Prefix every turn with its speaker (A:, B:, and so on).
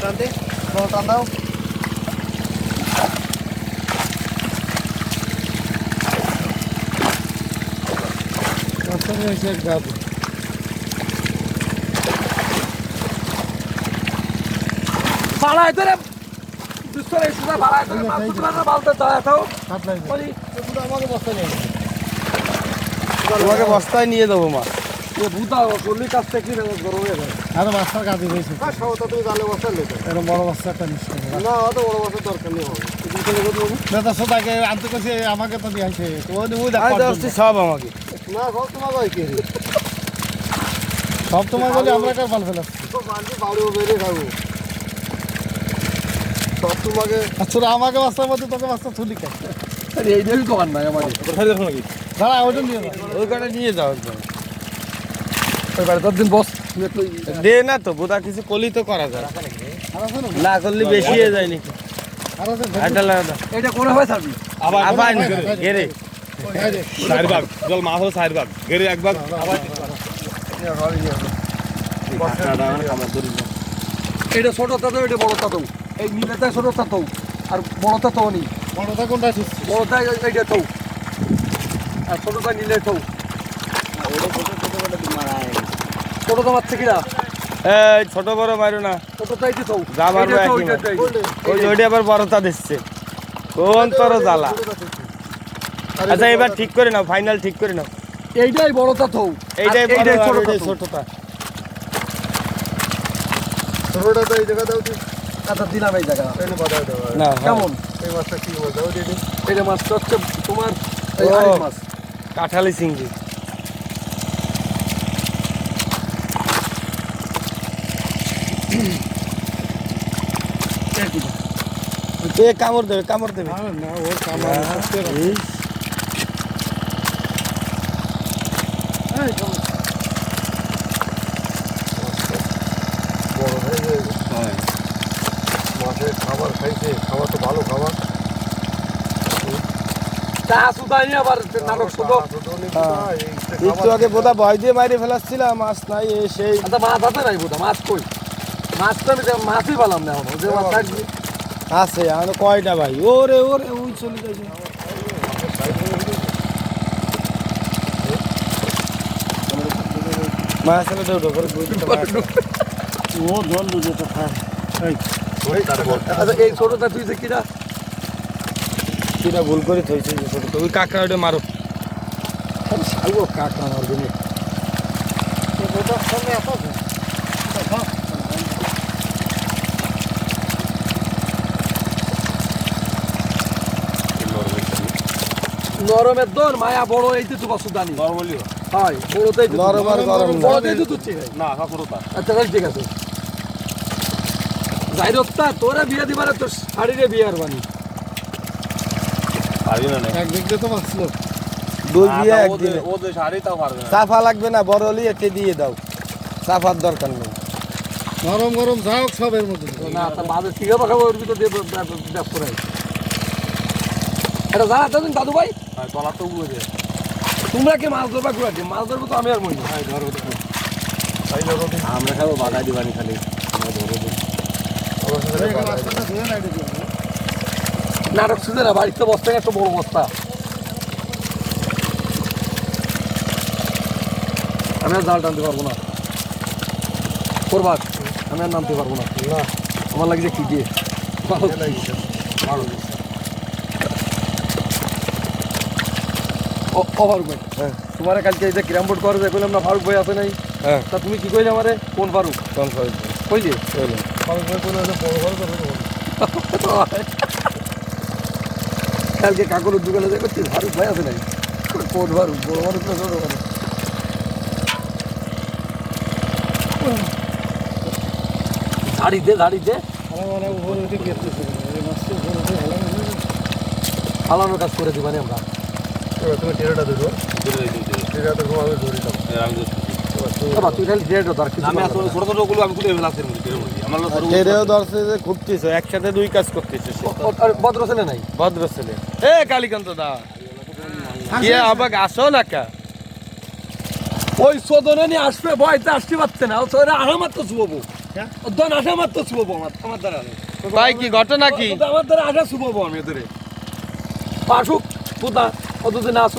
A: টান দে টান দাও।
B: ধরে এই সময় ভাড়ায় ধরে মাছ না বালতে দাঁড়ায় থাও। বলি
C: তোমাকে বস্তায় নিয়ে
B: করলি কাছ
D: আরও কাজে হয়েছে
A: হ্যাঁ
D: এরকম বড় একটা নিশ্চয়
A: না
D: আনতে কইছে আমাকে তো
C: আসছি সব আমাকে।
A: না সব তোমার
D: বলে আমরা কার পাল ফেলাচ্ছি।
A: তো
D: আচ্ছা আমাকে মাছটার মধ্যে তোকে মাছটা তুলি কে?
B: আরে এই দেবি দোকান নাই আমাদের।
D: দাঁড়া ওইটা নিয়ে যাও
C: ওই কাটা নিয়ে যাও একদম
B: বাড়ি দিন বস? তুই
C: দে না তো বোধা কিছু কলি তো করা যায়।
D: না
C: না করলে বেশি হয়ে যায় নাকি?
B: এটা কোনে হয় ছাড়বি
C: আবার গেরে
E: চার ভাগ জল মাছ হলো চার ভাগ। গেরে এক ভাগ।
B: এটা ছোট তাতো এটা বড় তাতো। এই নীলেটা ছোট তাতো আর বড় তাতো নি
D: বড়টা কোনটা
B: বড়টা এইটা তো। আর ছোটটা নীলে তো। ছোটটা মারছে কিনা
C: এই ছোট বড় মারো না।
B: তো
C: যা মারবো একই
B: তো।
C: ওই ওইটা আবার বড়টা দিচ্ছে। কোন তোর জ্বালা? আচ্ছা এবার ঠিক করে নাও ফাইনাল ঠিক করে নাও।
B: এইটাই তাতো
C: এইটাই
B: এইটাই
C: ছোটটা
A: ছোটটা। তো এই জায়গা দাও তুই
B: আচ্ছা দিলাম এই জায়গা।
C: না।
B: কেমন?
A: এই মাছটা কি
B: এটা মাছটা হচ্ছে তোমার এই মাছ।
C: কাঁঠালি চিংড়ি। এ কামড় দেবে কামড় দেবে।
A: হয়ে মাছের খাবার খাইছে খাবার তো ভালো খাবার।
C: একটু আগে বোধা ভয় দিয়ে ফেলাচ্ছিলাম মাছ নাই সেই।
B: আচ্ছা মাছ আছে নাই বোধা মাছ কই মাছ তো আমি মাছই পেলাম না এখনও। যে মাছ থাকবে
C: আছে আর কয়টা ভাই? ওরে ওরে ওই চলে যাচ্ছে মাছ করে দুই দুটো মাছ।
D: ও জল দুটো তো খায়। এই।
B: আচ্ছা এই ছোটটা তুই কিনা?
C: কিনা ভুল করে থইছে যে ছোট। ওই কাঁকড়া ওটা মারো।
B: আইও কাকা মারবে না নরমের দর মায়া বড় এইতে তো হয় বড়তেই তো
C: নরম আর গরম না।
B: বড়তেই তো তুচ্ছি
E: না
B: আচ্ছা তাহলে ঠিক আছে যাই রত্তা তোরা বিয়ে দিবারে তোর শাড়িরে বিয়ে আর বানি
E: পারবি না
D: একদিক দিয়ে তো
C: দুই একদিনে
E: ও যে শাড়ি তাও পারবে না
C: চাফা লাগবে না বড় হলে এতে দিয়ে দাও চাফার দরকার নেই
D: গরম গরম যাও সব এর মধ্যে
B: না তা বাজে ঠিক আছে খাব ওর ভিতর দিয়ে ব্যস্ত এটা জানা তো দাদু ভাই
E: তলা তো উড়ে
B: তোমরা কি মাছ ধরবা ঘুরা? মাছ ধরবো তো আমি আর মনে
E: আমরা খাব বাধা দিবানি খালি।
B: নাটক না? বাড়িতে বস্তা একটা বড় বস্তা আমি আর জাল টানতে পারব না। করবার। আমি আর নামতে পারব না।
A: না।
B: আমার লাগছে কি দিয়ে? ভালো ভালো ও ও ফারুক ভাই।
C: হ্যাঁ।
B: তোমার কালকে এই যে ক্যারাম বোর্ড করে যে কইলাম না ফারুক ভাই আছে নাই।
C: হ্যাঁ।
B: তা তুমি কি কইলে আমারে? কোন ফারুক?
C: কোন খরচ
B: কইলে।
A: বড় করবে
B: কালকে যে করছি ফারুক ভাই আছে নাই। কোন ফারুক? বড় ফারুক ছোট ফারুক? ঝাড়ি দে ঝাড়ি দে।
D: আমার উপরে উঠে গেতেছে এই মাছটা উপরে উঠে হেলানো গেছে।
B: ফালানোর কাজ করে দিবানি আমরা।
A: তুমি টেরাটা ধরো টেরাটা আমি ধরি
E: আমি তো
B: বাবা তুই খালি ডেট ধর কিছু
E: আমি
B: না
E: আসলে ছোট ছোটগুলো আমি কুড়ে ফেলাচ্ছি আমার লোক
C: এরেও ধরছে যে খুঁজতেছো একসাথে দুই কাজ করতেছে
B: ভদ্র ছেলে নাই?
C: ভদ্র ছেলে এ কালীকান্ত দা। কি আবার আসো না কা।
B: ওই সদনে নিয়ে আসবে ভয়তে আসতে পারছে না। ও তোরা আরামাত তো শুবো দন আসা আমার তো শুভ আমার আমার দ্বারা
C: ভাই কি ঘটনা কি?
B: আমার দ্বারা আসা শুভ আমি এদের পাশুক কোথা অতদিন আসুক।